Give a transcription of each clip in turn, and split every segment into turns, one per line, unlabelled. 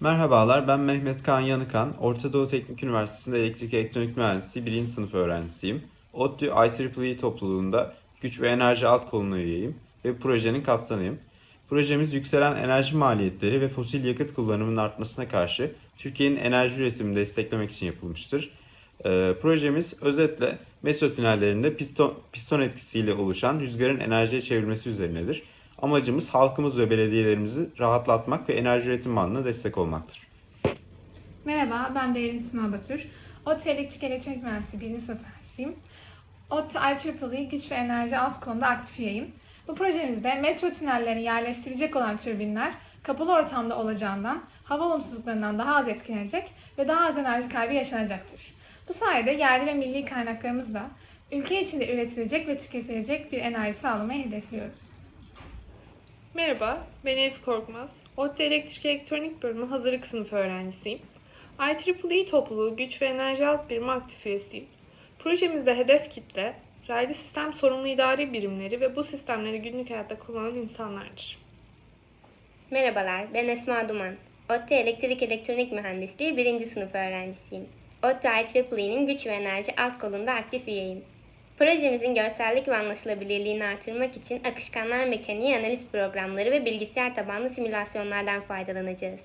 Merhabalar, ben Mehmet Kaan Yanıkan. Orta Doğu Teknik Üniversitesi'nde elektrik elektronik mühendisliği 1. sınıf öğrencisiyim. ODTÜ IEEE topluluğunda güç ve enerji alt koluna üyeyim ve projenin kaptanıyım. Projemiz yükselen enerji maliyetleri ve fosil yakıt kullanımının artmasına karşı Türkiye'nin enerji üretimini desteklemek için yapılmıştır. Ee, projemiz özetle metro tünellerinde piston, piston etkisiyle oluşan rüzgarın enerjiye çevrilmesi üzerinedir. Amacımız halkımız ve belediyelerimizi rahatlatmak ve enerji üretim bandına destek olmaktır.
Merhaba, ben Devrim Sınav Batır. ODTÜ Elektrik Elektronik Mühendisliği 1. sınıf öğrencisiyim. ODTÜ IEEE Güç ve Enerji alt konuda aktif üyeyim. Bu projemizde metro tünellerine yerleştirilecek olan türbinler kapalı ortamda olacağından hava olumsuzluklarından daha az etkilenecek ve daha az enerji kaybı yaşanacaktır. Bu sayede yerli ve milli kaynaklarımızla ülke içinde üretilecek ve tüketilecek bir enerji sağlamayı hedefliyoruz.
Merhaba, ben Elif Korkmaz. ODTÜ Elektrik Elektronik Bölümü hazırlık sınıfı öğrencisiyim. IEEE topluluğu güç ve enerji alt birimi aktif üyesiyim. Projemizde hedef kitle, raylı sistem sorumlu idari birimleri ve bu sistemleri günlük hayatta kullanan insanlardır.
Merhabalar, ben Esma Duman. ODTÜ Elektrik Elektronik Mühendisliği 1. sınıf öğrencisiyim. ODTÜ IEEE'nin güç ve enerji alt kolunda aktif üyeyim. Projemizin görsellik ve anlaşılabilirliğini artırmak için akışkanlar mekaniği analiz programları ve bilgisayar tabanlı simülasyonlardan faydalanacağız.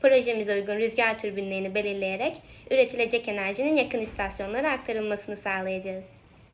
Projemize uygun rüzgar türbinlerini belirleyerek üretilecek enerjinin yakın istasyonlara aktarılmasını sağlayacağız.